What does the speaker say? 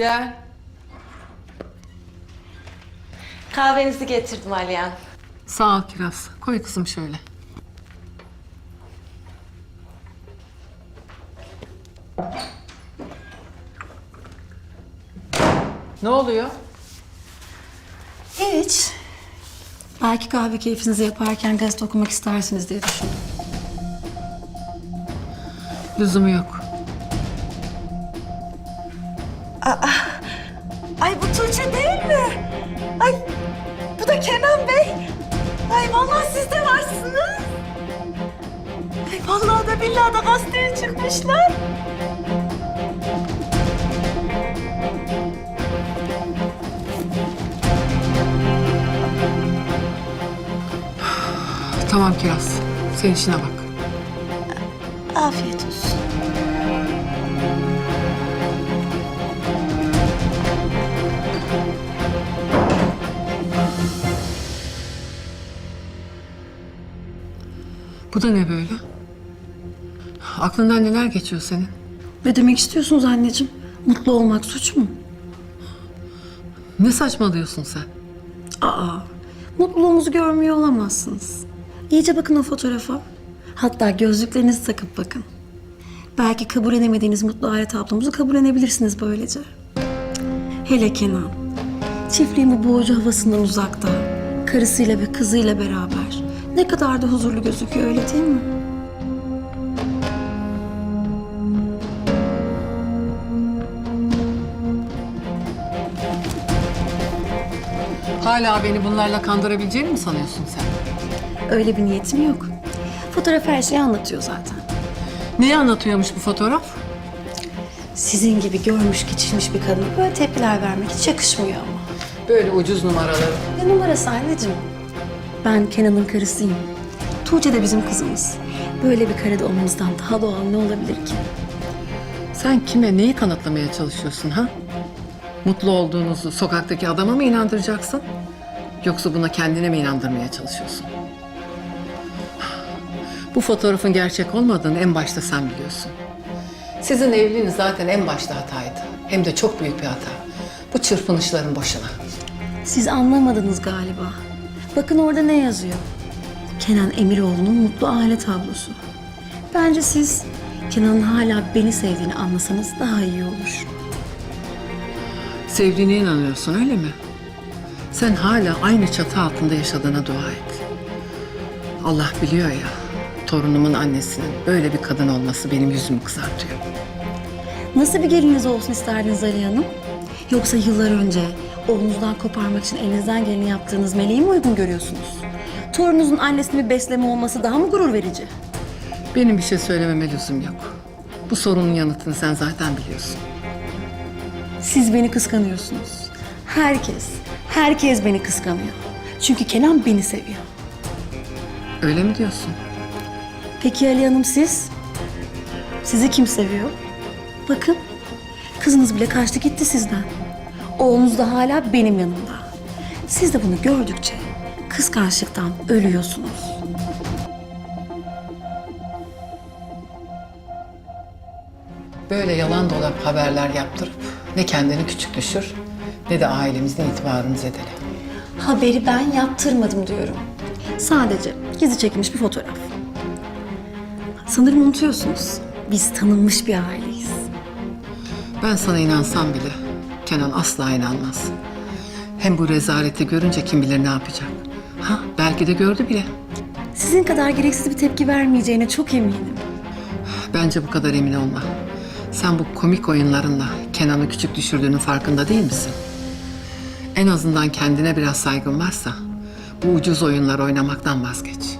Gel. Kahvenizi getirdim Aliyan. Sağ ol Kiraz. Koy kızım şöyle. Ne oluyor? Hiç. Belki kahve keyfinizi yaparken gazete okumak istersiniz diye düşündüm. Lüzumu yok. Ay bu Tuğçe değil mi? Ay bu da Kenan Bey. Ay vallahi siz de varsınız. Ay vallahi da billahi da gazeteye çıkmışlar. Tamam Kiraz. Sen işine bak. Afiyet olsun. Bu da ne böyle? Aklından neler geçiyor senin? Ne demek istiyorsunuz anneciğim? Mutlu olmak suç mu? Ne saçmalıyorsun sen? Aa, mutluluğumuzu görmüyor olamazsınız. İyice bakın o fotoğrafa. Hatta gözlüklerinizi takıp bakın. Belki kabul edemediğiniz mutlu aile tablomuzu kabullenebilirsiniz böylece. Hele Kenan. Çiftliğin bu boğucu havasından uzakta. Karısıyla ve kızıyla beraber. Ne kadar da huzurlu gözüküyor öyle değil mi? Hala beni bunlarla kandırabileceğini mi sanıyorsun sen? Öyle bir niyetim yok. Fotoğraf her şeyi anlatıyor zaten. Neyi anlatıyormuş bu fotoğraf? Sizin gibi görmüş geçirmiş bir kadına böyle tepkiler vermek hiç yakışmıyor ama. Böyle ucuz numaraları. Ne numarası anneciğim? Ben Kenan'ın karısıyım. Tuğçe de bizim kızımız. Böyle bir karede olmamızdan daha doğal ne olabilir ki? Sen kime neyi kanıtlamaya çalışıyorsun ha? Mutlu olduğunuzu sokaktaki adama mı inandıracaksın? Yoksa buna kendine mi inandırmaya çalışıyorsun? Bu fotoğrafın gerçek olmadığını en başta sen biliyorsun. Sizin evliliğiniz zaten en başta hataydı. Hem de çok büyük bir hata. Bu çırpınışların boşuna. Siz anlamadınız galiba. Bakın orada ne yazıyor? Kenan Emiroğlu'nun mutlu aile tablosu. Bence siz Kenan'ın hala beni sevdiğini anlasanız daha iyi olur. Sevdiğine inanıyorsun öyle mi? Sen hala aynı çatı altında yaşadığına dua et. Allah biliyor ya, torunumun annesinin böyle bir kadın olması benim yüzümü kızartıyor. Nasıl bir geliniz olsun isterdiniz Ali Hanım? Yoksa yıllar önce oğlunuzdan koparmak için elinizden geleni yaptığınız meleği mi uygun görüyorsunuz? Torununuzun annesini bir besleme olması daha mı gurur verici? Benim bir şey söylememe lüzum yok. Bu sorunun yanıtını sen zaten biliyorsun. Siz beni kıskanıyorsunuz. Herkes, herkes beni kıskanıyor. Çünkü Kenan beni seviyor. Öyle mi diyorsun? Peki Ali Hanım siz? Sizi kim seviyor? Bakın, kızınız bile kaçtı gitti sizden. Oğlunuz da hala benim yanımda. Siz de bunu gördükçe kıskançlıktan ölüyorsunuz. Böyle yalan dolap haberler yaptırıp ne kendini küçük düşür ne de ailemizin itibarını zedele. Haberi ben yaptırmadım diyorum. Sadece gizli çekilmiş bir fotoğraf. Sanırım unutuyorsunuz. Biz tanınmış bir aileyiz. Ben sana inansam bile Kenan asla inanmaz. Hem bu rezaleti görünce kim bilir ne yapacak. Ha belki de gördü bile. Sizin kadar gereksiz bir tepki vermeyeceğine çok eminim. Bence bu kadar emin olma. Sen bu komik oyunlarınla Kenan'ı küçük düşürdüğünün farkında değil misin? En azından kendine biraz saygın varsa bu ucuz oyunlar oynamaktan vazgeç.